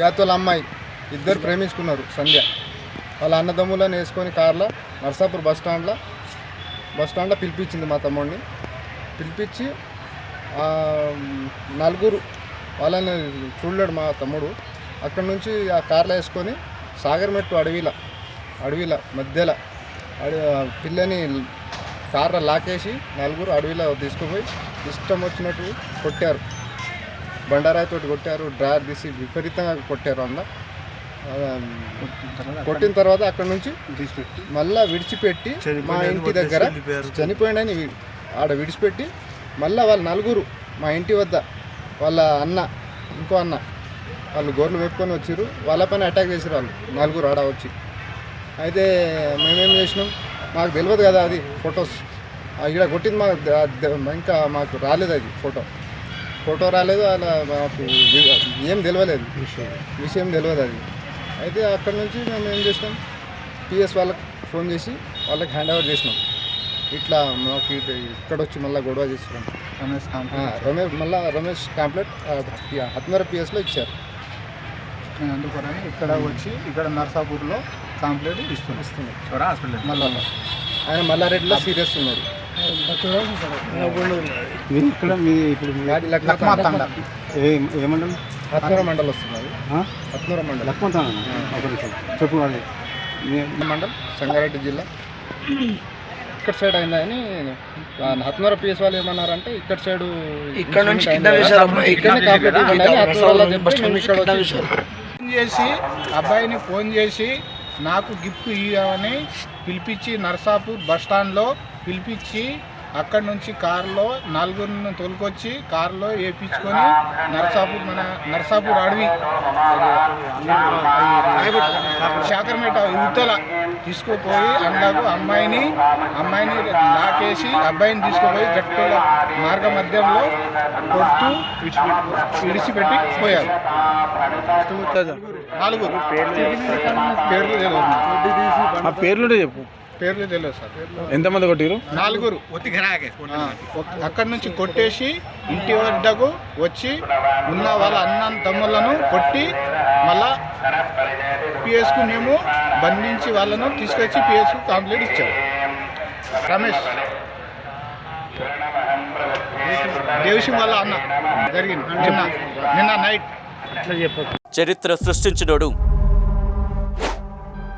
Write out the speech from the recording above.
యాతోల అమ్మాయి ఇద్దరు ప్రేమించుకున్నారు సంధ్య. వాళ్ళ అన్నదమ్ములను వేసుకొని కార్లో నర్సాపూర్ బస్ స్టాండ్లో బస్ స్టాండ్లో పిలిపించింది మా తమ్ముడిని. పిలిపించి నలుగురు వాళ్ళని చూడలేడు మా తమ్ముడు. అక్కడ నుంచి ఆ కార్లో వేసుకొని సాగర్మెట్టు అడవిలో అడవిలో మధ్యలో అడవి పిల్లని కార్లో లాకేసి నలుగురు అడవిలో తీసుకుపోయి ఇష్టం వచ్చినట్టు కొట్టారు. బండారాయితోటి కొట్టారు డ్రైవర్ తీసి విపరీతంగా కొట్టారు అన్న కొట్టిన తర్వాత అక్కడ నుంచి మళ్ళా విడిచిపెట్టి మా ఇంటి దగ్గర చనిపోయిండని ఆడ విడిచిపెట్టి మళ్ళా వాళ్ళ నలుగురు మా ఇంటి వద్ద వాళ్ళ అన్న ఇంకో అన్న వాళ్ళు గోర్లు మెప్పుకొని వచ్చారు వాళ్ళ పైన అటాక్ చేసారు వాళ్ళు నలుగురు ఆడ వచ్చి. అయితే మేమేం చేసినాం? మాకు తెలియదు కదా అది ఫొటోస్. ఇక్కడ కొట్టింది మాకు ఇంకా మాకు రాలేదు అది ఫోటో. ఫోటో రాలేదు అలా మాకు ఏం తెలియలేదు విషయం తెలియదు అది. అయితే అక్కడ నుంచి మేము ఏం చేసినాం? పిఎస్ వాళ్ళకి ఫోన్ చేసి వాళ్ళకి హ్యాండ్ ఓవర్ చేసినాం. ఇట్లా మాకు ఇక్కడ వచ్చి మళ్ళీ గొడవ చేసినాం. రమేష్ రమేష్ మళ్ళీ రమేష్ కాంప్లెట్ హత్మర పిఎస్లో ఇచ్చారు. నేను అందుకోరని ఇక్కడ వచ్చి ఇక్కడ నర్సాపూర్లో కాంప్లీట్ ఇస్తున్నాను ఇస్తున్నాం. మళ్ళా. ఆయన మల్లారెడ్డిలో సీరియస్ ఉన్నారు. మీ ఇక్కడ మీ ఇప్పుడు మీ వాటి లక్మా తండ. ఏ ఏమంటారు? హత్నూర మండల్ వస్తున్నది ఆ? హత్నూర మండల్. లక్ష్మణ్ ఒక నిమిషం. చెప్పు మండల్ సంగారెడ్డి జిల్లా. ఇక్కడ సైడ్ అయిందా అని హత్నూర పిఎస్ వాళ్ళు ఏమన్నారంటే ఇక్కడ సైడ్ ఇక్కడ నుంచి ఫోన్ చేసి అబ్బాయిని ఫోన్ చేసి నాకు గిఫ్ట్ ఇవ్వమని పిలిపించి నర్సాపూర్ బస్ స్టాండ్లో పిలిపించి అక్కడ నుంచి కారులో నలుగురిని తోలుకొచ్చి కారులో వేయించుకొని నర్సాపూర్ మన నర్సాపూర్ అడవి శాకరమేట యువతల తీసుకుపోయి అందులో అమ్మాయిని అమ్మాయిని లాకేసి అబ్బాయిని తీసుకుపోయి గట్టుల మార్గ మధ్యంలో కొడుతూ విడిచిపెట్టి విడిచిపెట్టి పోయారు. నలుగురు పేర్లు పేర్లు చెప్పు. పేర్లు తెలియదు సార్. ఎంతమంది కొట్టిరు నలుగురు. అక్కడి నుంచి కొట్టేసి ఇంటి వద్దకు వచ్చి ఉన్న వాళ్ళ అన్న తమ్ముళ్ళను కొట్టి మళ్ళా పిఎస్కు మేము బంధించి వాళ్ళను తీసుకొచ్చి పిఎస్కు కంప్లీట్ ఇచ్చాము రమేష్. దేవసింగ్ వాళ్ళ అన్న. జరిగింది. నిన్న. నిన్న నైట్. చరిత్ర సృష్టించినోడు